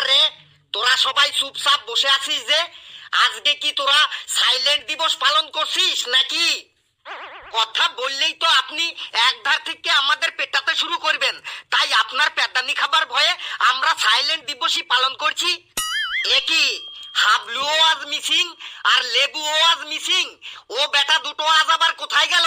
রে, তোরা সবাই চুপচাপ বসে আছিস যে, আজকে কি তোরা সাইলেন্ট দিবস পালন করছিস নাকি? কথা বললেই তো আপনি একধার থেকে আমাদের পেটাতে শুরু করবেন। তাই আপনার পেটানি খাবার ভয়ে আমরা সাইলেন্ট দিবসই পালন করছি। একই হাবলুও আজ মিসিং আর লেবুও আজ মিসিং ও বেটা দুটো আজ আবার কোথায় গেল?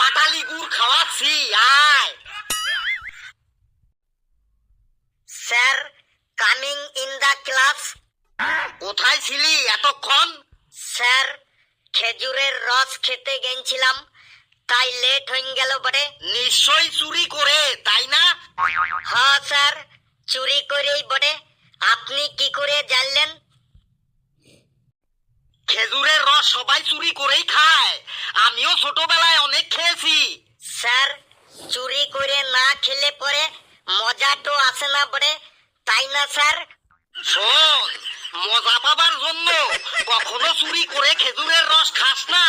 পাটালি গুড় খাওয়াচ্ছি আয়। Sir coming in the class কোথায় ছিলি এতক্ষণ? স্যার খেজুরের রস খেতে গেছিলাম তাই লেট হয়ে গেল বটে। নিশ্চয়ই চুরি করে তাই না? হ্যাঁ স্যার চুরি করেই বটে। আপনি কি করে জানলেন? খেজুরের রস সবাই চুরি করেই খায়। আমিও ছোটবেলায় অনেক খেয়েছি। স্যার চুরি করে না খেলে পরে মজা তো আসে না পরে তাই না স্যার? শোন মজা পাবার জন্য কখনো চুরি করে খেজুরের রস খাস না।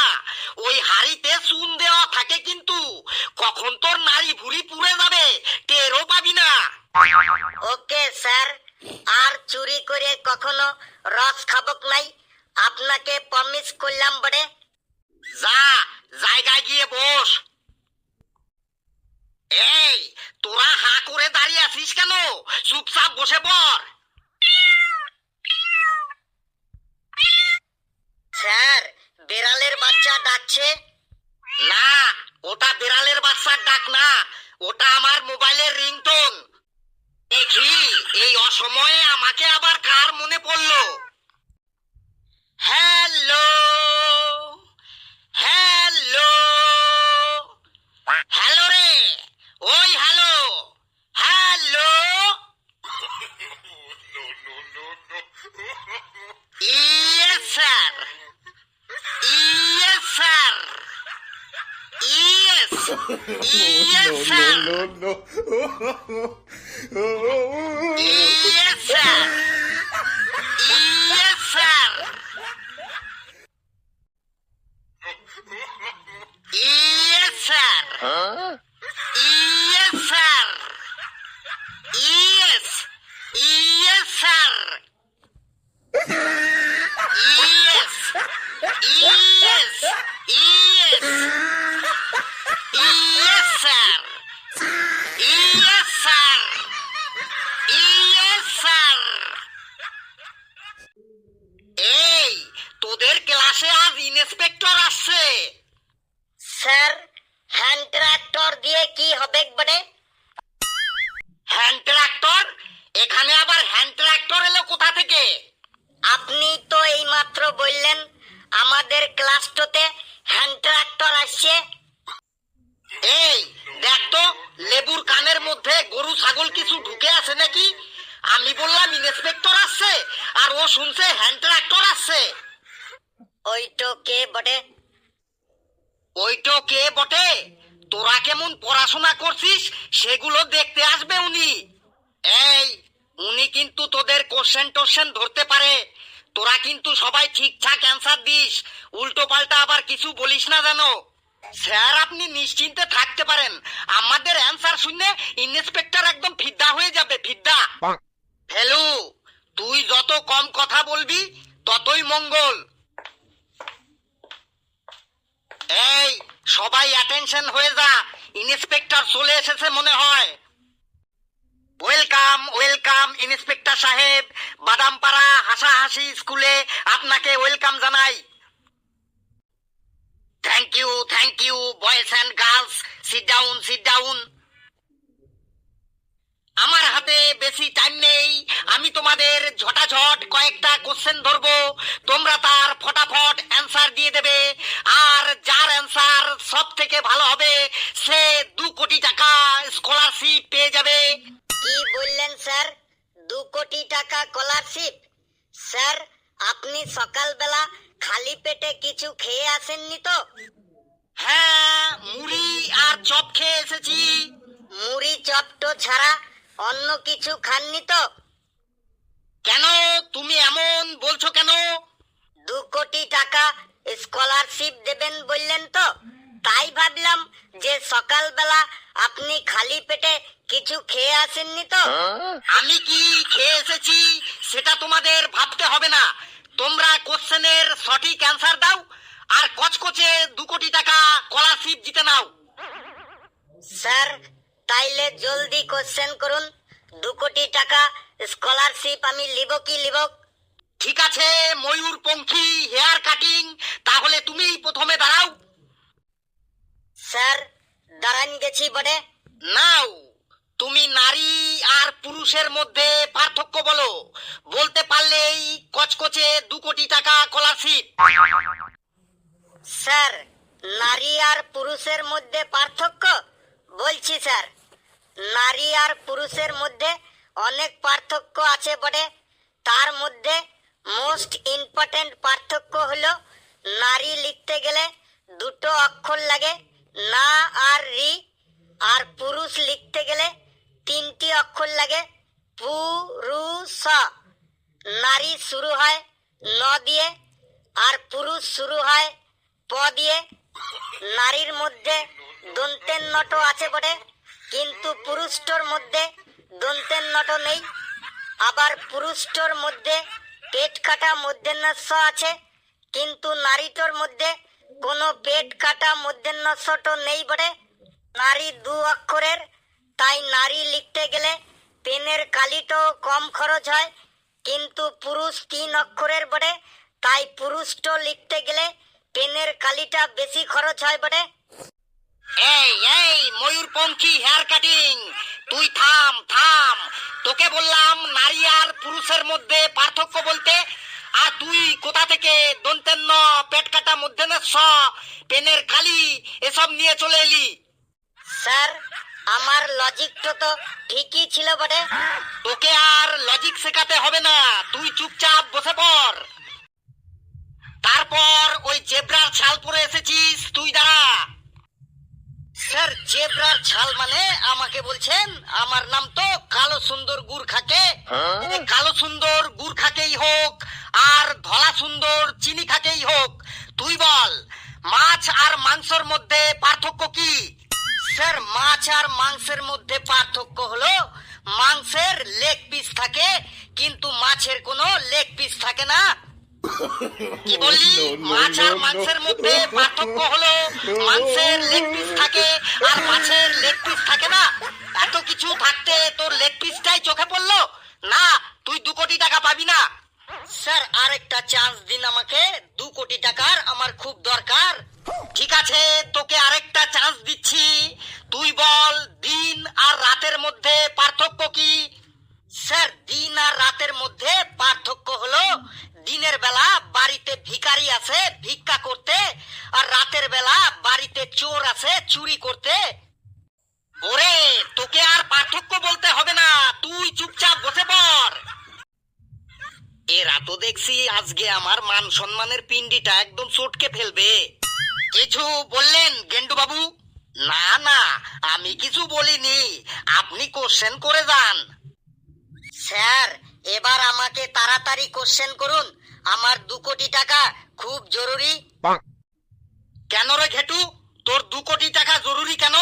ওই হাড়িতে চুন দেওয়া থাকে কিন্তু কখন তোর নারী ভুড়ি পুড়ে যাবে টেরও পাবি না। ওকে স্যার আর চুরি করে কখনো রস খাবক নাই। আপনাকে প্রমিস করলাম বড়ে। যা জায়গায় গিয়ে বস। এই তোরা হা করে দাঁড়িয়ে আছিস কেন? চুপচাপ বসে পড়। স্যার বেড়ালের বাচ্চা ডাকছে। না ওটা বেড়ালের বাচ্চার ডাক না। ওটা আমার মোবাইলের ringtone. no, no, no, no. yes, sir. Yes, sir. Yes, sir. Huh? Yes, sir. Yes. Yes, sir. Yes. Yes. শুনছে হ্যান্ড ট্রাক্টর আসছে ওইটো কে বটে? ওইটো কে বটে? তোরা কেমন পড়াশোনা করছিস সেগুলো দেখতে আসবে উনি। এই উনি কিন্তু তোদের কোশ্চেন টোশ্চেন ধরতে পারে। তোরা কিন্তু সবাই ঠিকঠাক অ্যান্সার দিস। উল্টো পাল্টা আবার কিছু বলিস না জানো স্যার আপনি নিশ্চিন্তে থাকতে পারেন। আমাদের অ্যান্সার শুনে ইন্সপেক্টর একদম ফিদ্দা হয়ে যাবে ফিদ্দা হ্যালো তুই যত কম কথা বলবি, ততই মঙ্গল। এই, সবাই অ্যাটেনশন হয়ে যা। ইন্সপেক্টর চলে এসেছে মনে হয়। ওয়েলকাম ওয়েলকাম ইন্সপেক্টর সাহেব। বাদামপাড়া হাসাহাসি স্কুলে আপনাকে ওয়েলকাম জানাই। Thank you thank you boys and girls sit down sit down আমার হাতে বেশি টাইম নেই। আমি তোমাদের ঝটাঝট কয়েকটা কোশ্চেন ধরবো। তোমরা তার ফটাফট অ্যান্সার দিয়ে দেবে। আর যার অ্যান্সার সব থেকে ভালো হবে সে দু কোটি টাকা স্কলারশিপ পেয়ে যাবে। কি বললেন স্যার দু কোটি টাকা স্কলারশিপ স্যার আপনি সকালবেলা খালি পেটে কিছু খেয়ে আসেননি তো? হ্যাঁ মুড়ি আর চপ খেয়ে এসেছি। মুড়ি চপটো ছাড়া অন্য কিছু খাননি তো। কেন? তুমি এমন বলছো কেন? দু কোটি টাকা স্কলারশিপ দেবেন বললেন তো। তাই ভাবলাম যে সকালবেলা আপনি খালি পেটে কিছু খেয়ে আসেননি তো। আমি কি খেয়ে এসেছি সেটা তোমাদের ভাবতে হবে না। তোমরা কোশ্চেনের সঠিক অ্যান্সার দাও আর কচকচে দু কোটি টাকা স্কলারশিপ জিতে নাও। স্যার তাইলে জলদি কোশ্চেন করুন। দু কোটি টাকা স্কলারশিপ আমি লিব কি লিব? ঠিক আছে ময়ূর পঙ্খী হেয়ার কাটিং তাহলে তুমি প্রথমে দাঁড়াও। স্যার দাঁড়ান গেছি বটে। নাও তুমি নারী আর পুরুষের মধ্যে পার্থক্য বলো। বলতে পারলেই কচকচে দু কোটি টাকা স্কলারশিপ স্যার নারী আর পুরুষের মধ্যে পার্থক্য? বলছি স্যার নারী আর পুরুষের মধ্যে অনেক পার্থক্য আছে বটে। তার মধ্যে মোস্ট ইম্পর্টেন্ট পার্থক্য হলো, নারী লিখতে গেলে দুটো অক্ষর লাগে, না আর রি। আর পুরুষ লিখতে গেলে তিনটি অক্ষর লাগে পুরুষ নারী শুরু হয় ন দিয়ে, আর পুরুষ শুরু হয় প দিয়ে। নারীর মধ্যে দন্তের নট আছে বটে। কিন্তু পুরুষটোর মধ্যে দন্তের নট নেই। আবার পুরুষটোর মধ্যে পেট কাটা মধ্যাহ্নস্ব আছে, কিন্তু নারীটোর মধ্যে কোনো পেট কাটা মধ্যাহ্নস্বটো নেই বটে। নারী দু অক্ষরের, তাই নারী লিখতে গেলে পেনের কালিটো কম খরচ হয়, কিন্তু পুরুষ তিন অক্ষরের বটে। তাই পুরুষটো লিখতে গেলে পেনের কালিটা বেশি খরচ হয় বটে। এই এই ময়ূর পঙ্খী হেয়ার কাটিং তুই থাম থাম। তোকে বললাম নারী আর পুরুষের মধ্যে পার্থক্য বলতে আর তুই কোথা থেকে দন্তেন্ন পেট কাটা মধ্যে পেনের কালি এসব নিয়ে চলে এলি? স্যার আমার লজিকটা তো ঠিকই ছিল বটে। তোকে আর লজিক শেখাতে হবে না। তুই চুপচাপ বসে পড় তারপর ওই জেব্রার ছাল পরে এসেছিস তুই দাঁড়া স্যার জেব্রার ছাল মানে আমাকে বলছেন আমার নাম তো কালো সুন্দর গুড় খাকে। কালো সুন্দর গুড় খাকেই হোক আর ধলা সুন্দর চিনি খাকেই হোক। তুই বল মাছ আর মাংসর মধ্যে পার্থক্য কি? স্যার মাছ আর মাংসের মধ্যে পার্থক্য হলো মাংসের লেগ পিস থাকে কিন্তু মাছের কোনো লেগ পিস থাকে না। কি বললি? মাছ আর মাংসের মধ্যে পার্থক্য হলো মাংসের লেগ পিস থাকে আর মাছের লেগ পিস থাকে না। এত কিছু থাকতে তোর লেগ পিসটাই চোখে পড়ল? না তুই দু কোটি টাকা পাবি না। স্যার আরেকটা চান্স দিন আমাকে। দু কোটি টাকার আমার খুব দরকার। ঠিক আছে তোকে আরেকটা চান্স দিচ্ছি। তুই বল দিন আর রাতের মধ্যে পার্থক্য কি? স্যার দিন আর রাতের মধ্যে পার্থক্য হলো দিনের বেলা বাড়িতে ভিখারি আছে, ভিক্ষা করতে, আর রাতের বেলা বাড়িতে চোর আছে, চুরি করতে। ওরে, তোকে আর পার্থক্য বলতে হবে না, তুই চুপচাপ বসে পড়। এরা তো দেখছি আজকে আমার মান সম্মানের পিন্ডিটা একদম চটকে ফেলবে। কিছু বললেন গেন্ডু বাবু? না না, আমি কিছু বলিনি। আপনি কোশ্চেন করে যান। স্যার এবার আমাকে তাড়াতাড়ি কোশ্চেন করুন। আমার দু কোটি টাকা খুব জরুরি। কেন রে ঘেটু? তোর দু কোটি টাকা জরুরি কেন?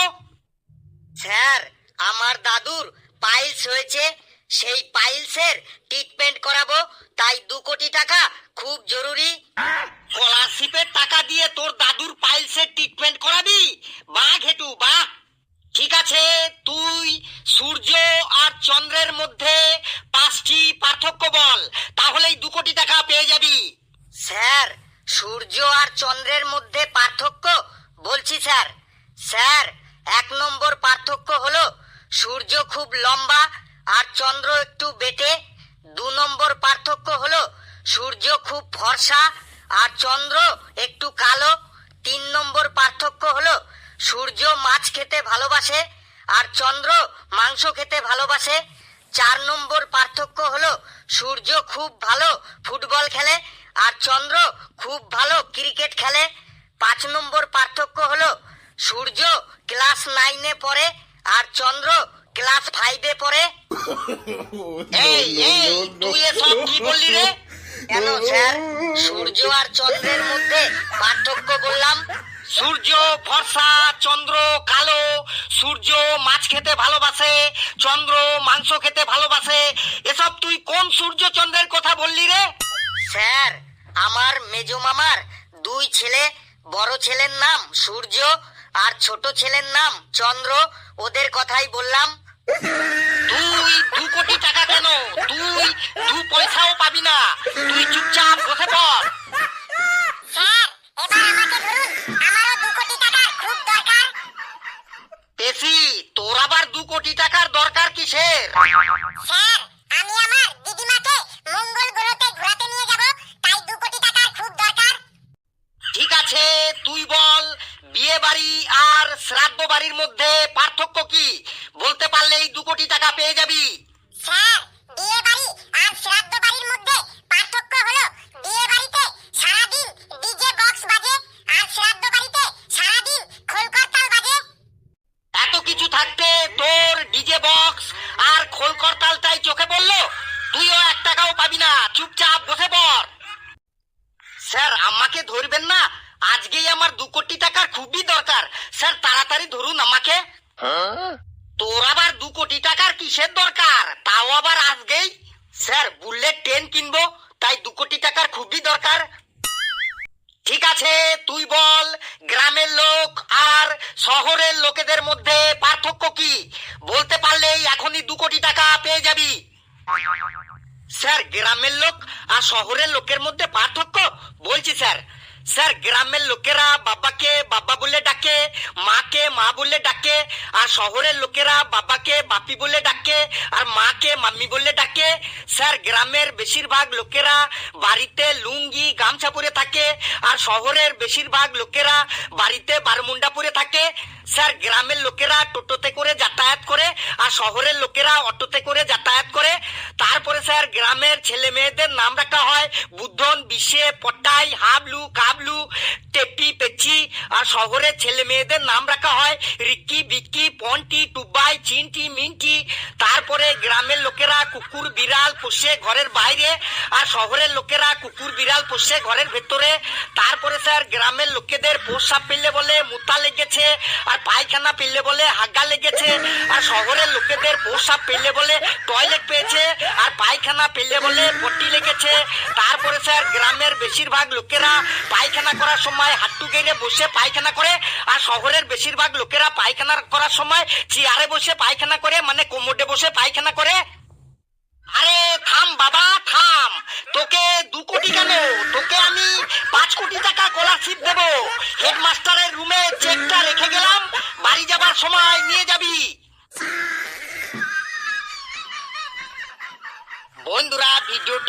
স্যার আমার দাদুর পাইলস হয়েছে। সেই পাইলসের ট্রিটমেন্ট করাবো। তাই দু কোটি টাকা খুব জরুরি স্কলারশিপের টাকা দিয়ে তোর দাদুর পাইলসের ট্রিটমেন্ট করাবি বা ঘেটু বা ঠিক আছে তুই সূর্য আর চন্দ্রের মধ্যে পাঁচটি পার্থক্য বল তাহলেই দু কোটি টাকা পেয়ে যাবি স্যার সূর্য আর চন্দ্রের মধ্যে পার্থক্য বলছি স্যার স্যার এক নম্বর পার্থক্য হলো সূর্য খুব লম্বা আর চন্দ্র একটু বেটে দু নম্বর পার্থক্য হলো সূর্য খুব ফর্সা আর চন্দ্র একটু কালো। তিন নম্বর পার্থক্য হলো সূর্য মাছ খেতে ভালোবাসে আর চন্দ্র মাংস খেতে ভালোবাসে। চার নম্বর পার্থক্য হলো সূর্য খুব ভালো ফুটবল খেলে আর চন্দ্র খুব ভালো ক্রিকেট খেলে। পাঁচ নম্বর পার্থক্য হলো সূর্য ক্লাস নাইনে পড়ে আর চন্দ্র ক্লাস ফাইভে পড়ে। এই এই তুই এসব কি বললি রে? কেন স্যার? সূর্য আর চন্দ্রের মধ্যে পার্থক্য বললাম? সূর্য ফর্সা চন্দ্র কালো। সূর্য মাছ খেতে ভালোবাসে চন্দ্র মাংস খেতে ভালোবাসে। এসব তুই কোন সূর্য চন্দ্রের কথা বললি রে? স্যার আমার মেজো মামার দুই ছেলে বড় ছেলের নাম সূর্য আর ছোট ছেলের নাম চন্দ্র ওদের কথাই বললাম। তুই দু কোটি টাকা কেন? তুই দু পয়সাও পাবি না। তুই চুপচাপ বসে পড়। পেশি তোর আবার দু কোটি টাকার দরকার কিসের? স্যার আমি আমার দিদিমাকে মঙ্গল গ্রহতে ঘোরাতে নিয়ে যাব। তাই দু কোটি টাকার খুব দরকার। ঠিক আছে তুই বল বিয়ে বাড়ি আর শ্রাদ্ধ বাড়ির মধ্যে পার্থক্য কি? বলতে পারলে এই দু কোটি টাকা পেয়ে যাবি। স্যার বিয়ে বাড়ি আর শ্রাদ্ধ বাড়ির মধ্যে পার্থক্য হলো বিয়ে বাড়িতে সারাদিন ডিজে বক্স বাজে আর শ্রাদ্ধ বাড়িতে সারাদিন খোলকরতাল বাজে। এত কিছু থাকতে তোর ডিজে বক্স আর খোল করতালটাই চোখে পড়ল। তুইও এক টাকাও পাবি না চুপচাপ বসে পড়। স্যার আমাকে ধরবেন না? আজকেই আমার দু কোটি টাকার খুবই দরকার। স্যার তাড়াতাড়ি ধরুন আমাকে। তোর আবার দু কোটি টাকার কিসের দরকার? তাও আবার আজকেই? স্যার, বুলেট ট্রেন কিনবো, তাই দু কোটি টাকার খুবই দরকার। ঠিক আছে, তুই বল, গ্রামের লোক আর শহরের লোকেদের মধ্যে পার্থক্য কি? বলতে পারলেই এখনই দু কোটি টাকা পেয়ে যাবি। স্যার, গ্রামের লোক আর শহরের লোকের মধ্যে পার্থক্য? বলছি, স্যার। স্যার, গ্রামের লোকেরা বাবাকে, বাবা বলে ডাকে, মাকে, মা বলে ডাকে, আর শহরের লোকেরা বাবাকে, বাপি বলে ডাকে, আর মাকে, মাম্মি বলে ডাকে। স্যার, গ্রামের বেশিরভাগ লোকেরা বাড়িতে লুঙ্গি, গামছা পরে থাকে, আর শহরের বেশিরভাগ লোকেরা বাড়িতে বারমুন্ডা পরে থাকে। স্যার, গ্রামের লোকেরা টোটোতে করে যাতায়াত করে, আর শহরের লোকেরা অটোতে করে যাতায়াত করে। তারপরে স্যার, গ্রামের ছেলে মেয়েদের নাম রাখা হয় বুদ্ধন, বিশে, পটাই, হাবলু, কাবলু। টেপি পেচি আর শহরের ছেলে মেয়েদের নাম রাখা হয় রিক্কি, বিক্কি, পন্টি, টুবাই, চিনটি মিনটি তারপরে গ্রামের লোকেরা কুকুর, বিড়াল পোষে ঘরের বাইরে আর শহরের লোকেরা কুকুর, বিড়াল পোষে ঘরের ভেতরে। তারপরে স্যার গ্রামের লোকেদের পোষা পেলে বলে মুতা লেগেছে আর পায়খানা পেলে বলে হাগা লেগেছে। আর শহরের লোকেদের পোষা পেলে বলে টয়লেট পেয়েছে আর পায়খানা পেলে বলে পটি লেগেছে। তারপরে স্যার গ্রামের বেশিরভাগ লোকেরা পায়খানা করার সময়, হাঁটু গেড়ে বসে পায়খানা করে, আর শহরের বেশিরভাগ লোকেরা পায়খানা করার সময় চেয়ারে বসে পায়খানা করে মানে কোমোডে বসে পায়খানা করে। আরে থাম বাবা, থাম। তোকে দু কোটি কেন? তোকে আমি পাঁচ কোটি টাকা স্কলারশিপ দেবো। হেডমাস্টারের রুমে চেকটা রেখে গেলাম, বাড়ি যাবার সময় নিয়ে যাবি বন্ধুরা ভিডিওটি